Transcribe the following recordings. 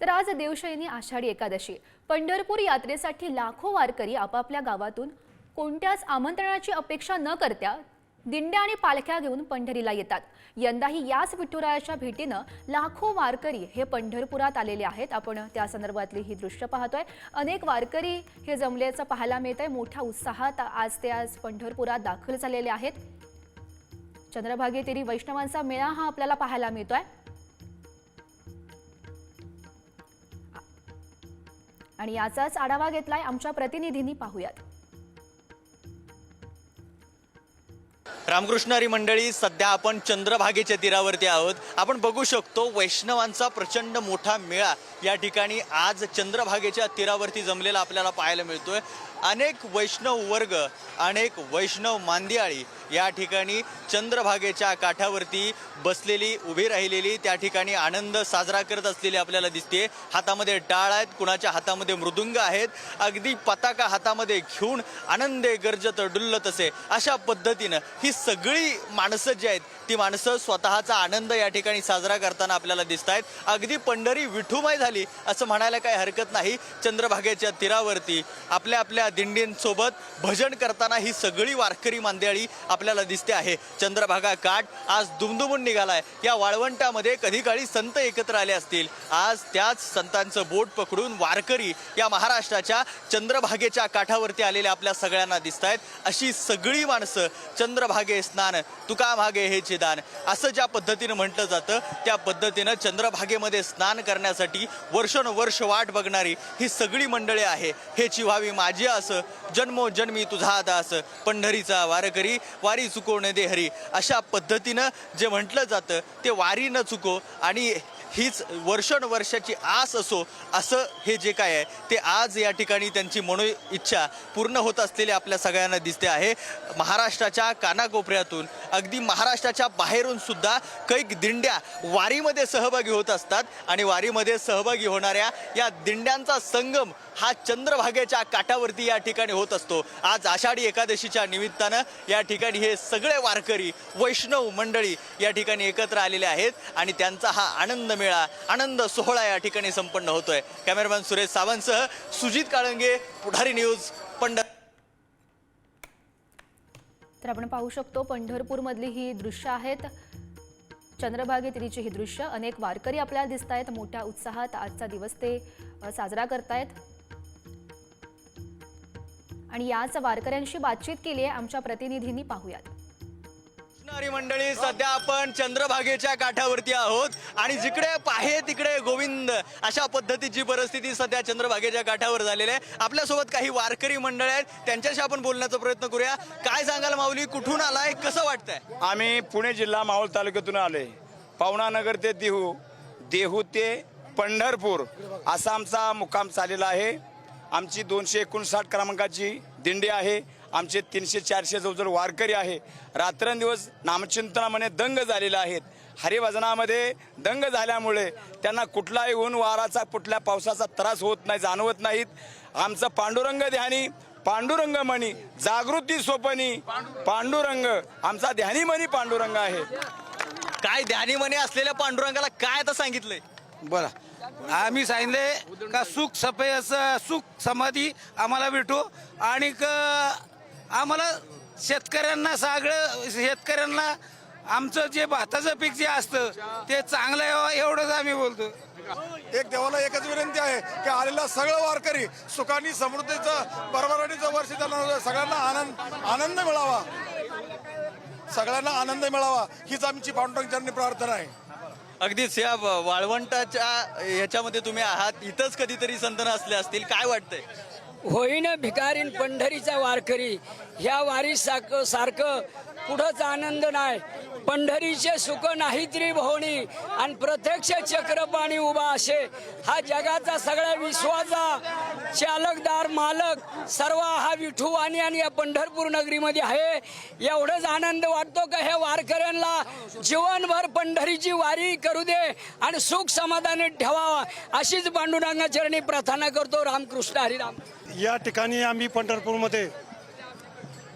तर आज देवशयनी आषाढी एकादशी. पंढरपूर यात्रेसाठी लाखो वारकरी आपापल्या गावातून कोणत्याच आमंत्रणाची अपेक्षा न करता दिंड्या आणि पालख्या घेऊन पंढरीला येतात. यंदाही याच विठुरायाच्या भेटीनं लाखो वारकरी हे पंढरपुरात आलेले आहेत. आपण त्या संदर्भातली ही दृश्य पाहतोय. अनेक वारकरी हे जमल्याचं पाहायला मिळत आहे मोठ्या उत्साहात आज ते आज पंढरपुरात दाखल झालेले आहेत. चंद्रभागेतिरी वैष्णवांचा मेळा हा आपल्याला पाहायला मिळतोय. आणि याचाच आढावा घेतलाय आमच्या प्रतिनिधींनी. पाहूयात. रामकृष्ण हरी मंडळी सध्या आपण चंद्रभागेच्या तीरावरती आहोत. आपण बघू शकतो वैष्णवांचा प्रचंड मोठा मेळा या ठिकाणी आज चंद्रभागेच्या तीरावरती जमलेला आपल्याला पाहायला मिळतोय. अनेक वैष्णव वर्ग अनेक वैष्णव मांदियाळी या ठिकाणी चंद्रभागेच्या काठावरती बसलेली उभी राहिलेली त्या ठिकाणी आनंद साजरा करत असलेली आपल्याला दिसते हातामध्ये टाळ आहेत कुणाच्या हातामध्ये मृदुंग आहेत अगदी पताका हातामध्ये घेऊन आनंदे गर्जत डुल्लत असे. अशा पद्धतीनं ही सगळी माणसं जी आहेत ती माणसं स्वतःचा आनंद या ठिकाणी साजरा करताना आपल्याला दिसत आहेत अगदी पंढरी विठुमाय झाली असं म्हणायला काही हरकत नाही. चंद्रभागेच्या तीरावरती आपल्या आपल्या दिंडींसोबत भजन करताना ही सगळी वारकरी मांदेळी आपल्याला दिसते आहे. चंद्रभागा काठ आज दुमदुमून निघालाय. या वाळवंटामध्ये कधी काळी संत एकत्र आले असतील. आज त्याच संतांचं बोट पकडून वारकरी या महाराष्ट्राच्या चंद्रभागेच्या काठावरती आलेल्या आपल्या सगळ्यांना दिसत आहेत अशी सगळी माणसं चंद्रभागे स्नान तुका मागे हे दान असं ज्या पद्धतीनं म्हटलं जातं त्या पद्धतीनं चंद्रभागेमध्ये स्नान करण्यासाठी वर्षानुवर्ष वाट बघणारी ही सगळी मंडळी आहे. हे व्हावी माझी असं जन्मोजन्मी तुझा आता असं पंढरीचा वारकरी वारी चुकवणे दे हरी. अशा पद्धतीनं जे म्हटलं जातं ते वारी न चुको आणि हीच वर्षानुवर्षाची आस असो असं हे जे काय आहे ते आज या ठिकाणी त्यांची मनो इच्छा पूर्ण होत असलेली आपल्या सगळ्यांना दिसते आहे. महाराष्ट्राच्या कानाकोपऱ्यातून अगदी महाराष्ट्राच्या बाहेरून सुद्धा कैक दिंड्या वारीमध्ये सहभागी होत असतात. आणि वारीमध्ये सहभागी होणाऱ्या या दिंड्यांचा संगम हा चंद्रभागेच्या काठावरती या ठिकाणी होत असतो. आज आषाढी एकादशीच्या निमित्तानं या ठिकाणी हे सगळे वारकरी वैष्णव मंडळी या ठिकाणी एकत्र आलेले आहेत आणि त्यांचा हा आनंद मेळा आनंद सोहळा या ठिकाणी संपन्न होतोय. कॅमेरामॅन सुरेश सावंतसह सुजित काळंगे पुढारी न्यूज पंढर तर आपण पाहू शकतो पंढरपूरमधली ही दृश्य आहेत. चंद्रभागे तिरीची ही दृश्य. अनेक वारकरी आपल्याला दिसत आहेत मोठ्या उत्साहात आजचा दिवस ते साजरा करतायत. आणि याच वारकऱ्यांशी बातचीत केली आहे. आमच्या प्रतिनिधींनी पाहूयात. हरी मंडळी सध्या आपण चंद्रभागेच्या काठावरती आहोत. आणि जिकडे पाहे तिकडे गोविंद अशा पद्धतीची परिस्थिती सध्या चंद्रभागेच्या काठावर झालेली आहे. आपल्यासोबत काही वारकरी मंडळ आहेत. त्यांच्याशी आपण बोलण्याचा प्रयत्न करूया. काय सांगाल माऊली? कुठून आलाय? कसं वाटतंय? आम्ही पुणे जिल्हा मावळ तालुक्यातून आलोय. पवनानगर ते देहू. देहू ते पंढरपूर असा आमचा मुक्काम चाललेला आहे. आमची दोनशे एकोणसाठ क्रमांकाची दिंडी आहे. आमचे तीनशे चारशे जवळजवळ वारकरी आहे रात्रंदिवस नामचिंतनामध्ये दंग झालेले आहेत. हरिभजनामध्ये दंग झाल्यामुळे त्यांना कुठलाही ऊन वाराचा कुठल्या पावसाचा त्रास होत नाही जाणवत नाहीत. आमचं पांडुरंग ध्यानी पांडुरंग मणी जागृती सोपनी पांडुरंग आमचा ध्यानी मणी पांडुरंग आहे. काय ध्यानीमने असलेल्या पांडुरंगाला काय आता सांगितलंय? बरं आम्ही सांगितले का सुख सफे असं सुख समाधी आम्हाला भेटू. आणि क- आम्हाला शेतकऱ्यांना सगळं शेतकऱ्यांना आमचं जे भाताचं पीक जे असतं ते चांगलं यावं एवढंच आम्ही बोलतो. एक देवाला एकच विनंती आहे की आलेला सगळं वारकरी सुखानी समृद्धीचं बरोबरीचं वर्ष त्यांना सगळ्यांना आनंद आनंद मिळावा. सगळ्यांना आनंद मिळावा हीच आमची पांडुरंगांनी प्रार्थना आहे. अगदीच या वाळवंटाच्या ह्याच्यामध्ये तुम्ही आहात. इथंच कधीतरी संतन असले असतील. काय वाटतंय? होईन भिकारीन पंढरीचा वारकरी. ह्या वारी सारखं कुठंच आनंद नाही. पंढरीचे सुख नाही तरी भोवणी आणि प्रत्यक्ष चक्रपाणी उभा असे. हा जगाचा सगळ्या विश्वाचा चालकदार मालक सर्व हा विठुवाणी आणि या पंढरपूर नगरीमध्ये आहे. एवढंच आनंद वाटतो का ह्या वारकऱ्यांना? जीवनभर पंढरीची वारी करू दे आणि सुख समाधानी ठेवावा. अशीच पांडुरंगाचरणी प्रार्थना करतो. रामकृष्ण हरिराम या ठिकाणी आम्ही पंढरपूरमध्ये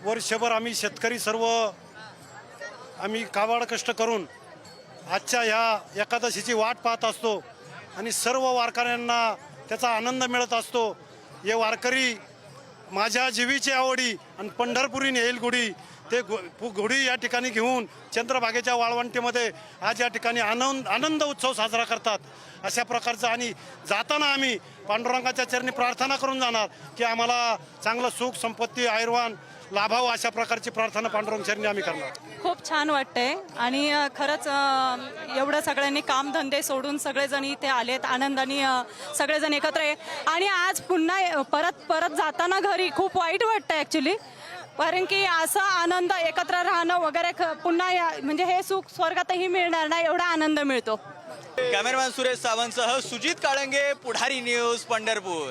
वर्षभर आम्ही शेतकरी सर्व आम्ही काबाड कष्ट करून आजच्या ह्या एकादशीची वाट पाहत असतो आणि सर्व वारकऱ्यांना त्याचा आनंद मिळत असतो. हे वारकरी माझ्या जीवीची आवडी आणि पंढरपुरी नेईल गुढी ते गु- घोडी या ठिकाणी घेऊन चंद्रभागेच्या वाळवंटीमध्ये आज या ठिकाणी आनंद आनंद उत्सव साजरा करतात. अशा प्रकारचं आणि जाताना आम्ही पांडुरंगाच्या चरणी प्रार्थना करून जाणार की आम्हाला चांगलं सुख संपत्ती आयुर्वान लाभावं अशा प्रकारची प्रार्थना पांडुरंग चरणी आम्ही करणार. खूप छान वाटतंय. आणि खरंच एवढं सगळ्यांनी कामधंदे सोडून सगळेजण इथे आलेत आनंदाने सगळेजण एकत्र आहे. आणि आज पुन्हा परत परत जाताना घरी खूप वाईट वाटतं ॲक्च्युली कारण की असा आनंद एकत्र राहणं वगैरे पुन्हा या- म्हणजे हे सुख स्वर्गातही मिळणार नाही एवढा आनंद मिळतो. कॅमेरामॅन सुरेश सावंतसह सुजित काळंगे पुढारी न्यूज पंढरपूर.